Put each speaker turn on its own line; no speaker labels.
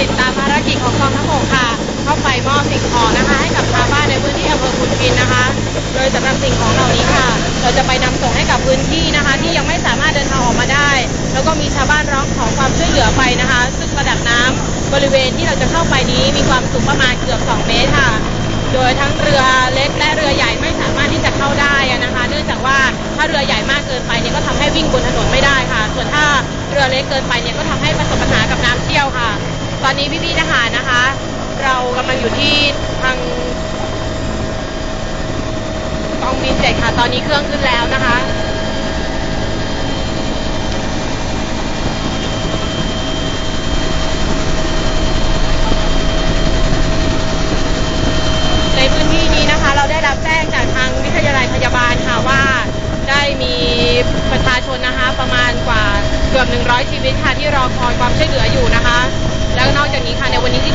ติดตามภารกิจของกองทัพบกค่ะ เข้าไปมอบสิ่งของนะคะ ให้กับชาวบ้านในพื้นที่อำเภอขุนพินนะคะ โดยสำหรับสิ่งของเหล่านี้ค่ะ เราจะไปนำส่งให้กับพื้นที่นะคะ ที่ยังไม่สามารถเดินทางออกมาได้ แล้วก็มีชาวบ้านร้องขอความช่วยเหลือไปนะคะ ซึ่งระดับน้ำบริเวณที่เราจะเข้าไปนี้มีความสูงประมาณเกือบ 2 เมตรค่ะ โดยทั้งเรือเล็กและเรือใหญ่ไม่สามารถที่จะเข้าได้นะคะ เนื่องจากว่าถ้าเรือใหญ่มากเกินไปเนี่ยก็ทำให้วิ่งบนถนนไม่ได้ค่ะ ส่วนถ้าเรือเล็กเกินไปเนี่ยก็ทำให้ประสบปัญหากับน้ำเชี่ยวค่ะ ตอนนี้พี่ๆทหารนะคะ เรากำลังอยู่ที่ทางกองบินเจ็ดค่ะ ตอนนี้เครื่องขึ้นแล้วนะคะในพื้นที่นี้นะคะเราได้รับแจ้งจากทางวิทยาลัยพยาบาลค่ะว่าได้มีประชาชนนะคะประมาณกว่าเกือบ 100 ชีวิตค่ะที่รอคอยความช่วยเหลืออยู่นะคะ แล้วนอกจากนี้ค่ะในวันนี้ที่